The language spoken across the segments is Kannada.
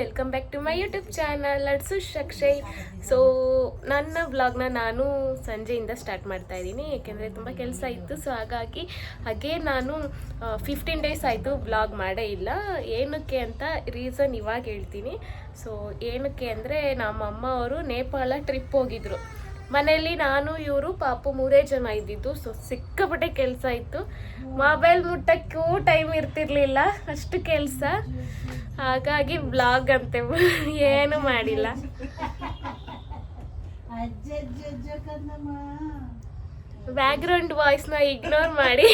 Welcome back to my YouTube channel ಅಡ್ಸು ಶಕ್ಷಯ್ ಸೊ ನನ್ನ ಬ್ಲಾಗ್ನ ನಾನು ಸಂಜೆಯಿಂದ ಸ್ಟಾರ್ಟ್ ಮಾಡ್ತಾ ಇದ್ದೀನಿ. ಏಕೆಂದರೆ ತುಂಬ ಕೆಲಸ ಇತ್ತು. ಸೊ ಹಾಗಾಗಿ ಹಾಗೆ ನಾನು ಫಿಫ್ಟೀನ್ ಡೇಸ್ ಆಯಿತು ಬ್ಲಾಗ್ ಮಾಡೇ ಇಲ್ಲ. ಏನಕ್ಕೆ ಅಂತ ರೀಸನ್ ಇವಾಗ ಹೇಳ್ತೀನಿ. ಸೊ ಏನಕ್ಕೆ ಅಂದರೆ ನಮ್ಮ ಅಮ್ಮ ಅವರು ನೇಪಾಳ ಟ್ರಿಪ್ ಹೋಗಿದ್ರು. ಮನೆಯಲ್ಲಿ ನಾನು ಇವರು ಪಾಪು ಮೂರೇ ಜನ ಇದ್ದಿದ್ದು. ಸೊ ಸಿಕ್ಕಾಪಟ್ಟೆ ಕೆಲಸ ಇತ್ತು. ಮೊಬೈಲ್ ಮುಟ್ಟಕ್ಕೂ ಟೈಮ್ ಇರ್ತಿರ್ಲಿಲ್ಲ ಅಷ್ಟು ಕೆಲಸ. ಹಾಗಾಗಿ ಬ್ಲಾಗ್ ಅಂತೆ. ಏನು ಮಾಡಿಲ್ಲ. ಅಜ್ಜ ಗ್ರೌಂಡ್ ವಾಯ್ಸ್ನ ಇಗ್ನೋರ್ ಮಾಡಿ.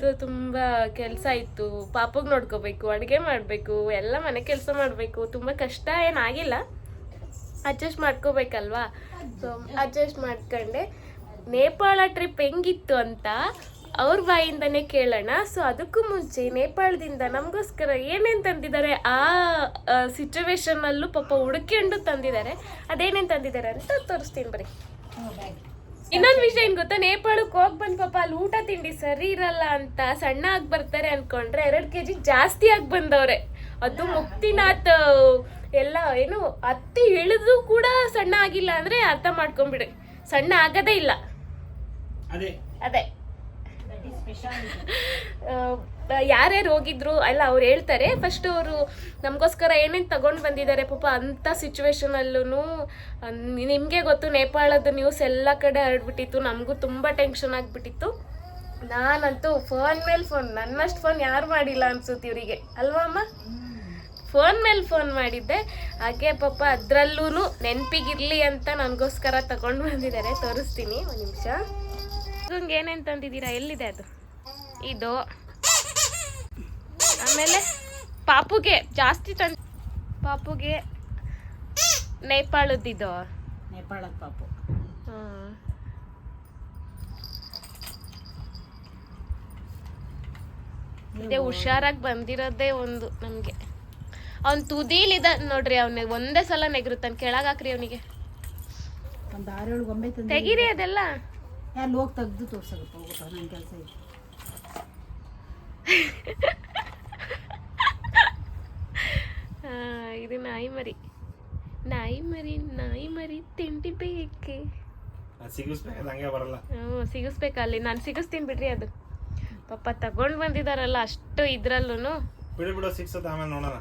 ಸೊ ತುಂಬ ಕೆಲಸ ಇತ್ತು ಪಾಪಗೆ ನೋಡ್ಕೋಬೇಕು, ಅಡುಗೆ ಮಾಡಬೇಕು, ಎಲ್ಲ ಮನೆ ಕೆಲಸ ಮಾಡಬೇಕು. ತುಂಬ ಕಷ್ಟ ಏನಾಗಿಲ್ಲ ಅಡ್ಜಸ್ಟ್ ಮಾಡ್ಕೋಬೇಕಲ್ವಾ? ಸೊ ಅಡ್ಜಸ್ಟ್ ಮಾಡ್ಕೊಂಡೆ. ನೇಪಾಳ ಟ್ರಿಪ್ ಹೆಂಗಿತ್ತು ಅಂತ ಅವ್ರ ಬಾಯಿಂದನೇ ಕೇಳೋಣ. ಸೊ ಅದಕ್ಕೂ ಮುಂಚೆ ನೇಪಾಳದಿಂದ ನಮಗೋಸ್ಕರ ಏನೇನು ತಂದಿದ್ದಾರೆ? ಆ ಸಿಚುವೇಶನ್ನಲ್ಲೂ ಪಾಪ ಹುಡುಕೊಂಡು ತಂದಿದ್ದಾರೆ. ಅದೇನೇನು ತಂದಿದ್ದಾರೆ ಅಂತ ತೋರಿಸ್ತೀನಿ ಬರೀ ಇನ್ನೊಂದು ವಿಷಯ ಏನ್ ಗೊತ್ತಾ? ನೇಪಾಳಕ್ಕೆ ಹೋಗಿ ಬಂದ್ ಪಾಪ ಅಲ್ಲಿ ಊಟ ತಿಂಡಿ ಸರಿ ಇರಲ್ಲ ಅಂತ ಸಣ್ಣ ಆಗಿ ಬರ್ತಾರೆ ಅನ್ಕೊಂಡ್ರೆ ಎರಡ್ ಕೆಜಿ ಜಾಸ್ತಿ ಆಗಿ ಬಂದವ್ರೆ ಅದು ಮುಕ್ತಿನಾಥ್ ಎಲ್ಲ ಏನು ಅತ್ತಿ ಇಳಿದು ಕೂಡ ಸಣ್ಣ ಆಗಿಲ್ಲ ಅಂದ್ರೆ ಅರ್ಥ ಮಾಡ್ಕೊಂಬಿಡಿ. ಸಣ್ಣ ಆಗದೇ ಇಲ್ಲ. ಅದೇ. ಅದೇ. ಯಾರ್ಯಾರು ಹೋಗಿದ್ರು ಅಲ್ಲ ಅವ್ರು ಹೇಳ್ತಾರೆ. ಫಸ್ಟ್ ಅವರು ನಮಗೋಸ್ಕರ ಏನೇನು ತಗೊಂಡು ಬಂದಿದ್ದಾರೆ ಪಾಪ ಅಂಥ ಸಿಚುವೇಶನಲ್ಲೂ ನಿಮಗೆ ಗೊತ್ತು ನೇಪಾಳದ ನ್ಯೂಸ್ ಎಲ್ಲ ಕಡೆ ಹರಡ್ಬಿಟ್ಟಿತ್ತು. ನಮಗೂ ತುಂಬ ಟೆನ್ಷನ್ ಆಗಿಬಿಟ್ಟಿತ್ತು. ನಾನಂತೂ ಫೋನ್ ಮೇಲೆ ಫೋನ್ ನನ್ನಷ್ಟು ಫೋನ್ ಯಾರು ಮಾಡಿಲ್ಲ ಅನ್ಸುತ್ತೆ ಇವರಿಗೆ. ಅಲ್ವಾ ಅಮ್ಮ? ಫೋನ್ ಮೇಲೆ ಫೋನ್ ಮಾಡಿದ್ದೆ. ಹಾಗೆ ಪಾಪ ಅದರಲ್ಲೂ ನೆನಪಿಗಿರ್ಲಿ ಅಂತ ನನಗೋಸ್ಕರ ತಗೊಂಡು ಬಂದಿದ್ದಾರೆ. ತೋರಿಸ್ತೀನಿ ಒಂದು ನಿಮಿಷ. ಏನೇನು ತಂದಿದ್ದೀರಾ? ಎಲ್ಲಿದೆ ಅದು? ಇದು. ಆಮೇಲೆ ಪಾಪುಗೆ ಜಾಸ್ತಿ ತಂದ ಪಾಪುಗೆ ನೇಪಾಳದ್ದಿದ್ದು ನೇಪಾಳದ ಪಾಪು. ಇದೇ ಹುಷಾರಾಗಿ ಬಂದಿರೋದೇ ಒಂದು ನಮಗೆ. ಅವ್ನ್ ತುದೀಲಿದ ನೋಡ್ರಿ ಅವನಿಗೆ ಒಂದೇ ಸಲ ನೆಗರುತ್ತಾನೆ. ಕೆಳಗೆ ಹಾಕ್ರಿ ಅವನಿಗೆ. ತೆಗೀರಿ ಅದೆಲ್ಲ. ಹೋಗಿ ತೆಗ್ದು ಹೋಗ್ಬಿಟ್ಟು ನನ್ನ ಕೆಲಸ ಇದೆ ಆ, ಇದು ನಾಯಿ ಮರಿ ನಾಯಿ ಮರಿ ನಾಯಿ ಮರಿ ತಿಂಡಿ ಬೇಕೆ ಬರಲ್ಲ. ಹ್ಞೂ ಸಿಗಿಸ್ಬೇಕಲ್ಲಿ ನಾನು ಸಿಗಿಸ್ತೀನಿ ಬಿಡ್ರಿ ಅದು. ಪಾಪ ತಗೊಂಡು ಬಂದಿದಾರಲ್ಲ ಅಷ್ಟು ಇದ್ರಲ್ಲೂ ಬಿಡು ಬಿಡು ಆಮೇಲೆ ನೋಡೋಣ.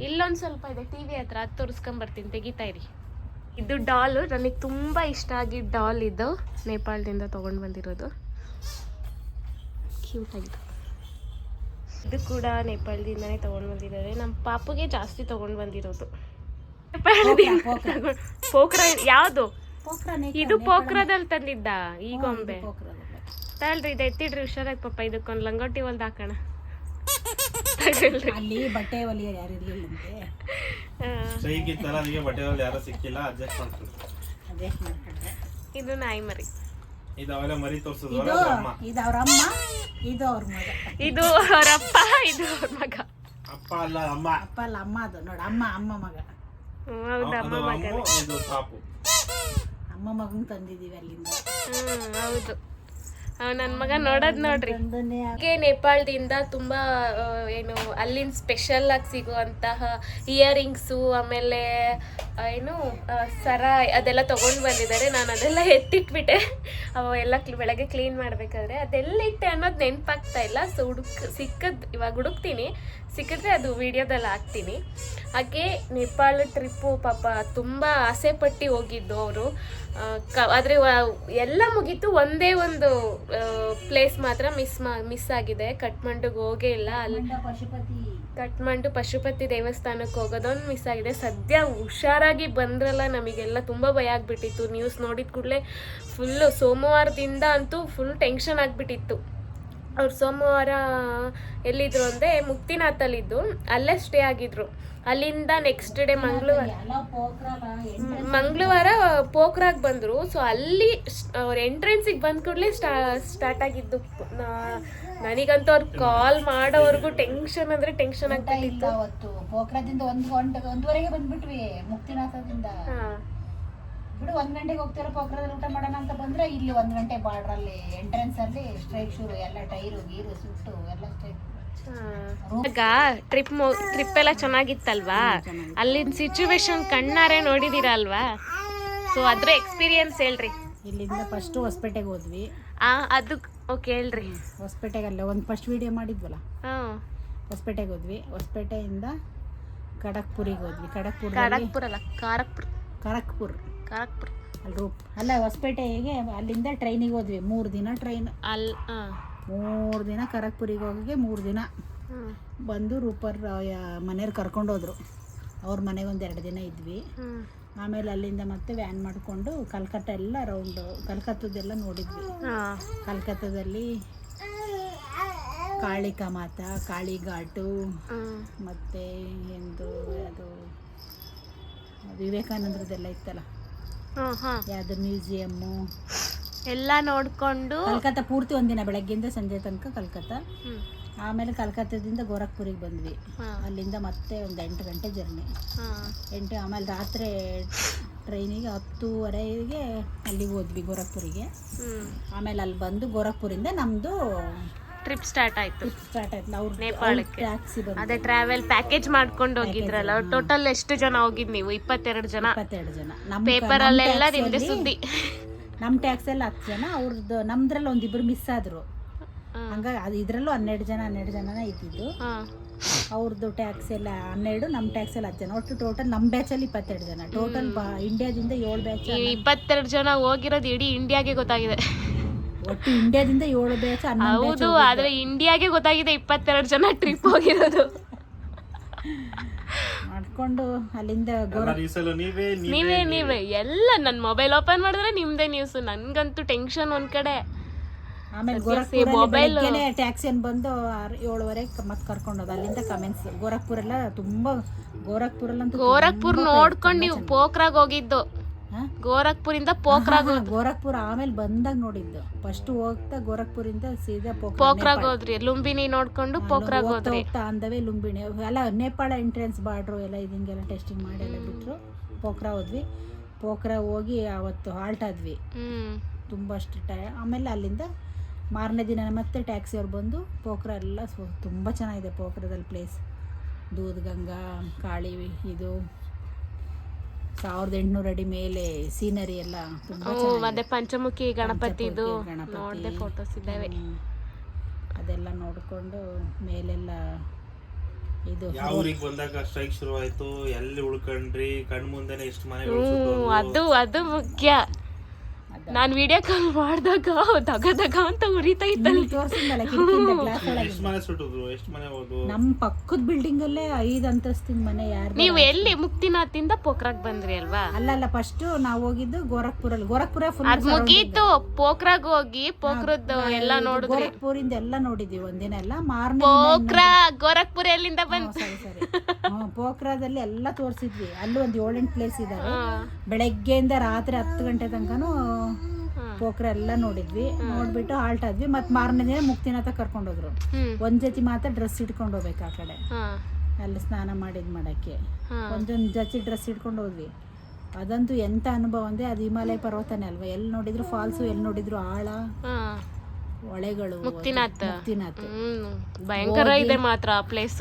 ಇಲ್ಲೊಂದು ಸ್ವಲ್ಪ ಇದೆ ಟಿ ವಿ ಹತ್ರ ಅದು ತೋರಿಸ್ಕೊಂಬರ್ತೀನಿ ತೆಗಿತಾ ಇರಿ. ಇದು ಡಾಲು ನನಗೆ ತುಂಬ ಇಷ್ಟ ಆಗಿ ಡಾಲ್ ಇದು. ನೇಪಾಳದಿಂದ ತೊಗೊಂಡು ಬಂದಿರೋದು. ಕ್ಯೂಟ್ ಆಗಿದೆ. ಇದು ಕೂಡ ನೇಪಾಳದಿಂದನೇ ತೊಗೊಂಡು ಬಂದಿದ್ದಾರೆ. ನಮ್ಮ ಪಾಪುಗೆ ಜಾಸ್ತಿ ತೊಗೊಂಡು ಬಂದಿರೋದು. ನೇಪಾಳದಿಂದ ಪೋಕ್ರ. ಯಾವುದು? ಇದು ಪೋಕ್ರದಲ್ಲಿ ತಂದಿದ್ದ ಈ ಗೊಂಬೆ. ತಗೊಳ್ರಿ ಇದು ಎತ್ತಿಡ್ರಿ ಹುಷಾರಾಗಿ ಪಾಪ ಇದಕ್ಕೊಂದು ಲಂಗೋಟಿ ಹೊಲ್ದು ಹಾಕೋಣ. ಅಲ್ಲಿ ಬಟ್ಟೆ ಹೊಲಿಯೋರು ಯಾರು ಇತ್ತಲ್ಲ ಅದಕ್ಕೆ ಬಟ್ಟೆಗಳಲ್ಲಿ ಯಾರು ಸಿಕ್ಕಿಲ್ಲ ಅಡ್ಜಸ್ಟ್ ಮಾಡ್ಕೊಂಡು. ಇದು ನಾಯಿ ಮರಿ. ಇದು ಅವೆಲ್ಲ ಮರಿ ತೋರ್ಸೋದು ಇದು ಅಮ್ಮ. ಇದು ಅವ್ರ ಅಮ್ಮ ಇದು ಅವ್ರ ಮಗ. ಇದು ಅವರಪ್ಪ ಇದು ಅವ್ರ ಮಗ. ಅಪ್ಪ ಅಲ್ಲ ಅಮ್ಮ. ಅಪ್ಪ ಅಲ್ಲ ಅಮ್ಮ ಅದು ನೋಡು ಅಮ್ಮ ಅಮ್ಮ ಮಗ. ಹ್ಮ್, ಹೌದು ಅಮ್ಮ ಅದು ಮಗ ಅಮ್ಮು ಇದು ಪಾಪು ಅಮ್ಮ ಮಗನ್ ತಂದಿದೀವಿ ಅಲ್ಲಿಂದ. ಹ್ಮ್ ಹೌದು. ನನ್ನ ಮಗ ನೋಡೋದ್ ನೋಡ್ರಿ. ಹಾಗೆ ನೇಪಾಳದಿಂದ ತುಂಬಾ ಏನು, ಅಲ್ಲಿನ ಸ್ಪೆಷಲ್ ಆಗಿ ಸಿಗುವಂತಹ ಇಯರಿಂಗ್ಸು ಆಮೇಲೆ ಏನು ಸರ ಅದೆಲ್ಲ ತಗೊಂಡು ಬಂದಿದ್ದಾರೆ. ನಾನು ಅದೆಲ್ಲ ಎತ್ತಿಟ್ಬಿಟ್ಟೆ. ಅವೆಲ್ಲ ಬೆಳಗ್ಗೆ ಕ್ಲೀನ್ ಮಾಡಬೇಕಾದ್ರೆ. ಅದೆಲ್ಲ ಇಟ್ಟೆ ಅನ್ನೋದು ನೆನಪಾಗ್ತಾ ಇಲ್ಲ. ಸೊ ಹುಡುಕ್, ಸಿಕ್ಕದ್, ಇವಾಗ ಹುಡುಕ್ತೀನಿ. ಸಿಕ್ಕಿದ್ರೆ ಅದು ವಿಡಿಯೋದಲ್ಲಿ ಹಾಕ್ತೀನಿ. ಹಾಗೆ ನೇಪಾಳ ಟ್ರಿಪ್ಪು ಪಾಪ ತುಂಬ ಆಸೆ ಪಟ್ಟು ಹೋಗಿದ್ದು ಅವರು. ಕ, ಆದರೆ ಎಲ್ಲ ಮುಗೀತು ಒಂದೇ ಒಂದು ಪ್ಲೇಸ್ ಮಾತ್ರ ಮಿಸ್ ಮಾ ಮಿಸ್ ಆಗಿದೆ. ಕಟ್ಮಂಡುಗೆ ಹೋಗೇ ಇಲ್ಲ. ಅಲ್ಲಿ ಕಟ್ಮಂಡು ಪಶುಪತಿ. ದೇವಸ್ಥಾನಕ್ಕೆ ಹೋಗೋದೊಂದು ಮಿಸ್ ಆಗಿದೆ. ಸದ್ಯ ಹುಷಾರಾಗಿ ಬಂದ್ರಲ್ಲ ನಮಗೆಲ್ಲ ತುಂಬ ಭಯ ಆಗಿಬಿಟ್ಟಿತ್ತು. ನ್ಯೂಸ್ ನೋಡಿದ ಕೂಡಲೇ ಫುಲ್ಲು ಸೋಮವಾರದಿಂದ ಅಂತೂ ಫುಲ್ ಟೆನ್ಷನ್ ಆಗಿಬಿಟ್ಟಿತ್ತು. ಅವ್ರು ಸೋಮವಾರ ಎಲ್ಲಿದ್ರು ಅಂದರೆ ಮುಕ್ತಿನಾಥಲ್ಲಿದ್ದು. ಅಲ್ಲೇ ಸ್ಟೇ ಆಗಿದ್ರು. ಅಲ್ಲಿಂದ ನೆಕ್ಸ್ಟ್ ಡೇ ಮಂಗಳವಾರ. ಮಂಗಳವಾರ ಪೋಖ್ರಾಗ್ ಬಂದರು. ಸೊ ಅಲ್ಲಿ ಅವ್ರ ಎಂಟ್ರೆನ್ಸಿಗೆ ಬಂದ ಕೂಡಲೇ ಸ್ಟಾ ಸ್ಟಾರ್ಟ್ ಆಗಿದ್ದು. ನನಗಂತೂ ಅವ್ರು ಕಾಲ್ ಮಾಡೋವರೆಗೂ ಟೆನ್ಷನ್ ಅಂದರೆ ಟೆನ್ಷನ್ ಆಗ್ಬಿಟ್ಟಿತ್ತು. ಅವತ್ತು. ಪೋಕ್ರದಿಂದ ಒಂದು ಗಂಟೆ ಒಂದುವರೆಗೆ ಬಂದ್ಬಿಟ್ವಿ ಮುಕ್ತಿನಾಥದಿಂದ. ಬಿಡು ಒಂದ್ ಗಂಟೆಗೆ ಹೋಗ್ತೀರ ಪೋಕ್ರಾದಲ್ಲಿ ಊಟ ಮಾಡೋಣ ಅಂತ ಬಂದ್ರೆ ಇಲ್ಲಿ ಒಂದ್ ಗಂಟೆ ಬಾರ್ಡ್ರಲ್ಲಿ ಎಂಟ್ರೆನ್ಸ್ ಅಲ್ಲಿ ಸ್ಟ್ರೈಕ್ ಶುರು ಎಲ್ಲ ಟೈರು ಗೀರು ಸುಟ್ಟು ಎಲ್ಲ ಸ್ಟ್ರೈಕ್ ಈಗ ಟ್ರಿಪ್ ಟ್ರಿಪ್ ಎಲ್ಲ ಚೆನ್ನಾಗಿತ್ತಲ್ವಾ? ಅಲ್ಲಿನ ಸಿಚುವೇಶನ್ ಕಣ್ಣಾರೆ ನೋಡಿದೀರ ಅಲ್ವಾ? ಸೊ ಅದ್ರ ಎಕ್ಸ್ಪೀರಿಯನ್ಸ್ ಹೇಳ್ರಿ. ಇಲ್ಲಿಂದ ಫಸ್ಟ್ ಹೊಸಪೇಟೆಗೆ ಹೋದ್ವಿ. ಆ ಅದು ಓಕೆ ಹೇಳ್ರಿ. ಹೊಸಪೇಟೆಗೆ ಅಲ್ಲೇ ಒಂದು ಫಸ್ಟ್ ವಿಡಿಯೋ ಮಾಡಿದ್ವಲ್ಲ? ಹೊಸಪೇಟೆಗೆ ಹೋದ್ವಿ. ಹೊಸಪೇಟೆಯಿಂದ ಖಡಕ್ಪುರಿಗೆ ಹೋದ್ವಿ. ಖಡಕ್ಪುರ ಖಡಕ್ಪುರ ಅಲ್ಲ ಖಾರಕ್ಪುರ. ಖರಗ್ಪುರ್ ಖಾರಕ್ಪುರ ಅಲ್ಲಿ ರೂಪ್ ಅಲ್ಲ ಹೊಸಪೇಟೆಗೆ ಅಲ್ಲಿಂದ ಟ್ರೈನಿಗೆ ಹೋದ್ವಿ. ಮೂರು ದಿನ ಟ್ರೈನ್ ಅಲ್ಲಿ ಹಾ ಮೂರು ದಿನ ಖರಗ್ಪುರಿಗೆ ಹೋಗಿ ಮೂರು ದಿನ. ಬಂದು ರೂಪರ್ ಮನೆಯವ್ರು ಕರ್ಕೊಂಡೋದ್ರು ಅವ್ರ ಮನೆಗೆ ಒಂದು ಎರಡು ದಿನ ಇದ್ವಿ. ಆಮೇಲೆ ಅಲ್ಲಿಂದ ಮತ್ತೆ ವ್ಯಾನ್ ಮಾಡಿಕೊಂಡು ಕಲ್ಕಟ್ಟ ಎಲ್ಲ ರೌಂಡು ಕಲ್ಕತ್ತದೆಲ್ಲ ನೋಡಿದ್ವಿ. ಕಲ್ಕತ್ತದಲ್ಲಿ ಕಾಳಿಕಾ ಮಾತಾ ಕಾಳಿ ಘಾಟು ಮತ್ತು ಎಂದು ಅದು ವಿವೇಕಾನಂದರದೆಲ್ಲ ಇತ್ತಲ್ಲ? ಯಾವುದು ಮ್ಯೂಸಿಯಮ್ಮು? ಎಲ್ಲ ನೋಡಿಕೊಂಡು ಕಲ್ಕತ್ತಾ ಪೂರ್ತಿ ಒಂದಿನ ಬೆಳಗ್ಗೆಯಿಂದ ಸಂಜೆ ತನಕ ಕಲ್ಕತ್ತಾ. ಆಮೇಲೆ ಕಲ್ಕತ್ತಾದಿಂದ ಗೋರಖ್ಪುರಿಗೆ ಬಂದ್ವಿ. ಅಲ್ಲಿಂದ ಮತ್ತೆ ಒಂದು ಎಂಟು ಗಂಟೆ ಜರ್ನಿ ಎಂಟು ಆಮೇಲೆ ರಾತ್ರಿ ಟ್ರೈನಿಗೆ ಹತ್ತೂವರೆಗೆ ಅಲ್ಲಿಗೆ ಹೋದ್ವಿ ಗೋರಖ್ಪುರಿಗೆ. ಆಮೇಲೆ ಅಲ್ಲಿ ಬಂದು ಗೋರಖ್ಪುರಿಂದ ನಮ್ಮದು ಟ್ರಿಪ್ ಸ್ಟಾರ್ಟ್ ಆಯ್ತು. ಟ್ರಿಪ್ ಸ್ಟಾರ್ಟ್ ಆಯ್ತು. ಅವ್ರ ನೇಪಾಳಕ್ಕೆ. ಅದೇ ಟ್ರಾವೆಲ್ ಪ್ಯಾಕೇಜ್ ಮಾಡ್ಕೊಂಡು ಹೋಗಿದ್ರಲ್ಲ ಟೋಟಲ್ ಎಷ್ಟು ಜನ ಹೋಗಿದ್ ನೀವು? ಇಪ್ಪತ್ತೆರಡು ಜನ? ಇಪ್ಪತ್ತೆರಡು ಜನ. ನಮ್ಮ ಪೇಪರ್ ಅಲ್ಲೆಲ್ಲ ನಿಮ್ದೆ ಸುದ್ದಿ. ನಮ್ಮ ಟ್ಯಾಕ್ಸಲ್ಲಿ ಹತ್ತು ಜನ. ಅವ್ರದ್ದು ನಮ್ದ್ರಲ್ಲಿ ಒಂದಿಬ್ರು ಮಿಸ್ ಆದರು. ಹಂಗಾಗಿ ಅದು ಇದರಲ್ಲೂ ಹನ್ನೆರಡು ಜನ ಹನ್ನೆರಡು ಜನನೇ ಇದ್ದಿದ್ದು. ಹಾ. ಅವ್ರದ್ದು ಟ್ಯಾಕ್ಸ್ ಎಲ್ಲ ಹನ್ನೆರಡು ನಮ್ಮ ಟ್ಯಾಕ್ಸ್ ಎಲ್ಲ ಹತ್ತು ಜನ. ಒಟ್ಟು ಟೋಟಲ್ ನಮ್ಮ ಬ್ಯಾಚಲ್ಲಿ ಇಪ್ಪತ್ತೆರಡು ಜನ. ಟೋಟಲ್ ಬಾ ಇಂಡಿಯಾದಿಂದ ಏಳು ಬ್ಯಾಚ್ ಈ ಇಪ್ಪತ್ತೆರಡು ಜನ ಹೋಗಿರೋದು ಇಡೀ ಇಂಡಿಯಾಗೆ ಗೊತ್ತಾಗಿದೆ. ಒಟ್ಟು ಇಂಡಿಯಾದಿಂದ ಏಳು ಬ್ಯಾಚ್ ಹೌದು ಆದ್ರೆ ಇಂಡಿಯಾಗೆ ಗೊತ್ತಾಗಿದೆ ಇಪ್ಪತ್ತೆರಡು ಜನ ಟ್ರಿಪ್ ಹೋಗಿರೋದು. ಮಾಡ್ಕೊಂಡು ಅಲ್ಲಿಂದ ನೀವೇ ನೀವೇ ಎಲ್ಲ ನನ್ನ ಮೊಬೈಲ್ ಓಪನ್ ಮಾಡಿದ್ರೆ ನಿಮ್ದೇ ನ್ಯೂಸ್ ನನ್ಗಂತೂ ಟೆನ್ಷನ್ ಒಂದ್ ಕಡೆ. ಆಮೇಲೆ ಸದ್ಯ ಮೊಬೈಲ್ ಗೋರಖ್ಪುರಲ್ಲಿ ಟ್ಯಾಕ್ಸಿ ಏನು ಬಂದು ಆರು ಏಳುವರೆಗೆ ಮತ್ತೆ ಕರ್ಕೊಂಡೋದು. ಅಲ್ಲಿಂದ ಕಮೆಂಟ್ಸ್ ಗೋರಖ್ಪುರ ಎಲ್ಲ ತುಂಬ ಗೋರಖ್ಪುರಲ್ಲಂತೂ ಗೋರಖ್ಪುರ್ ನೋಡ್ಕೊಂಡು ನೀವು ಪೋಖ್ರಾಗ್ ಹೋಗಿದ್ದು? ಗೋರಖ್ಪುರಿಂದ ಪೋಖ್ರಾಗ್ ಗೋರಖ್ಪುರ ಆಮೇಲೆ ಬಂದಾಗ ನೋಡಿದ್ದು. ಫಸ್ಟ್ ಹೋಗ್ತಾ ಗೋರಖ್ಪುರಿಂದ ಸೀದಾ ಪೋಖ್ರಾ ಪೋಖ್ರಾಗ್ ಹೋದ್ರಿ ಲುಂಬಿನಿ ನೋಡ್ಕೊಂಡು ಪೋಖ್ರಾಗ್ ಹೋದ್ರಿ. ಹೋಗ್ತಾ ಅಂದವೇ ಲುಂಬಿನಿ. ಎಲ್ಲ ನೇಪಾಳ ಎಂಟ್ರೆನ್ಸ್ ಬಾರ್ಡ್ರು ಎಲ್ಲ ಇದಂಗೆಲ್ಲ ಟೆಸ್ಟಿಂಗ್ ಮಾಡಿ ಎಲ್ಲ ಬಿಟ್ರು. ಪೋಖ್ರಾ ಹೋದ್ವಿ. ಪೋಖ್ರಾ ಹೋಗಿ ಅವತ್ತು ಹಾಲ್ಟ್ ಆದ್ವಿ. ತುಂಬಾ ತುಂಬ ಅಷ್ಟು ಟೈ ಆಮೇಲೆ ಅಲ್ಲಿಂದ ಮಾರನೇ ದಿನ ಮತ್ತೆ ಟ್ಯಾಕ್ಸಿ ಅವ್ರು ಬಂದು ಪೋಖ್ರ ಎಲ್ಲ ಸೊ ತುಂಬ ಚೆನ್ನಾಗಿದೆ ಪೋಖ್ರದಲ್ಲಿ ಪ್ಲೇಸ್ ದೂದ್ಗಂಗಾ ಕಾಳಿ ಇದು ಸಾವಿರದ ಎಂಟುನೂರು ಅಡಿ ಮೇಲೆ ಸೀನರಿ ಎಲ್ಲ ಮತ್ತೆ ಪಂಚಮುಖಿ ಗಣಪತಿದು. ಫೋಟೋಸ್ ಇದ್ದಾವೆ. ಅದೆಲ್ಲ ನೋಡಿಕೊಂಡು ಮೇಲೆಲ್ಲ ಇದು ಊರಿಗೆ ಬಂದಾಗ ಸ್ಟ್ರೈಕ್ ಶುರು ಆಯ್ತು ಎಲ್ಲಿ ಉಳ್ಕೊಂಡ್ರಿ ಕಣ್ ಮುಂದೆ ಎಷ್ಟು ಮನೆ ಅದು ಅದು ಮುಖ್ಯ. ನಾನ್ ವಿಡಿಯೋ ಕಾಲ್ ಮಾಡಿದಾಗ ದಗ ದಗ ಅಂತ ಉರಿತಾ ಇತ್ತಲ್ಲ ನಮ್ಮ ಪಕ್ಕದ ಬಿಲ್ಡಿಂಗ್ ಅಲ್ಲೇ ಐದು ಅಂತಸ್ತಿನ ಮನೆ ಯಾರು ನೀವು ಎಲ್ಲಿ ಮುಕ್ತಿನಾಥಿಂದ ಪೋಖ್ರಾಗ್ ಬಂದ್ರಿ ಅಲ್ವಾ? ಅಲ್ಲಲ್ಲ ಫಸ್ಟ್ ನಾವು ಹೋಗಿದ್ದು ಗೋರಖ್ಪುರಲ್ಲಿ ಗೋರಖ್ಪುರ ಫುಲ್ ಅದ್ ಮುಗೀತು. ಪೋಖ್ರಾಗ್ ಹೋಗಿ ಪೋಖ್ರದ್ದು ಎಲ್ಲ ನೋಡಿದ್ರಿ. ಗೋರಖ್ಪುರಿಂದ ಎಲ್ಲ ನೋಡಿದ್ವಿ ಒಂದಿನ ಎಲ್ಲ. ಮಾರ್ನಿಂಗ್ ಪೋಖ್ರಾ ಗೋರಖ್ಪುರ ಎಲ್ಲಿಂದ ಬಂತು ಸರಿ ಸರಿ. ಪೋಖ್ರಾದಲ್ಲಿ ಎಲ್ಲ ತೋರಿಸಿದ್ವಿ. ಅಲ್ಲೂ ಒಂದು ಏಳೆಂಟು ಪ್ಲೇಸ್ ಇದಾವೆ. ಬೆಳಗ್ಗೆಯಿಂದ ರಾತ್ರಿ ಹತ್ತು ಗಂಟೆ ತನಕನೂ. ಪೋಖ್ರ ಎಲ್ಲ ನೋಡಿದ್ವಿ ನೋಡ್ಬಿಟ್ಟು ಹಾಲ್ಟ್ ಆದ್ವಿ. ಮತ್ತೆ ಮಾರನೇ ದಿನ ಮುಕ್ತಿನಾಥ ಕರ್ಕೊಂಡೋದ್ರು ಹೋದ್ರು. ಒಂದ್ ಜೊತೆ ಮಾತ್ರ ಡ್ರೆಸ್ ಇಟ್ಕೊಂಡು ಹೋಗ್ಬೇಕು ಆ ಕಡೆ. ಅಲ್ಲಿ ಸ್ನಾನ ಮಾಡಿದ್ ಮಾಡಕ್ಕೆ. ಒಂದೊಂದ್ ಜತಿ ಡ್ರೆಸ್ ಇಟ್ಕೊಂಡು ಹೋದ್ವಿ. ಅದಂತೂ ಎಂತ ಅನುಭವ ಅಂದ್ರೆ ಅದು ಹಿಮಾಲಯ ಪರ್ವತನೇ ಅಲ್ವಾ? ಎಲ್ಲಿ ನೋಡಿದ್ರು ಫಾಲ್ಸು ಎಲ್ಲಿ ನೋಡಿದ್ರು ಆಳ ಒಳೆಗಳು ಹೊಳೆಗಳು ಮುಕ್ತಿನಾಥ್. ಮುಕ್ತಿನಾಥ. ಭಯಂಕರ ಇದೆ ಮಾತ್ರ ಆ ಪ್ಲೇಸ್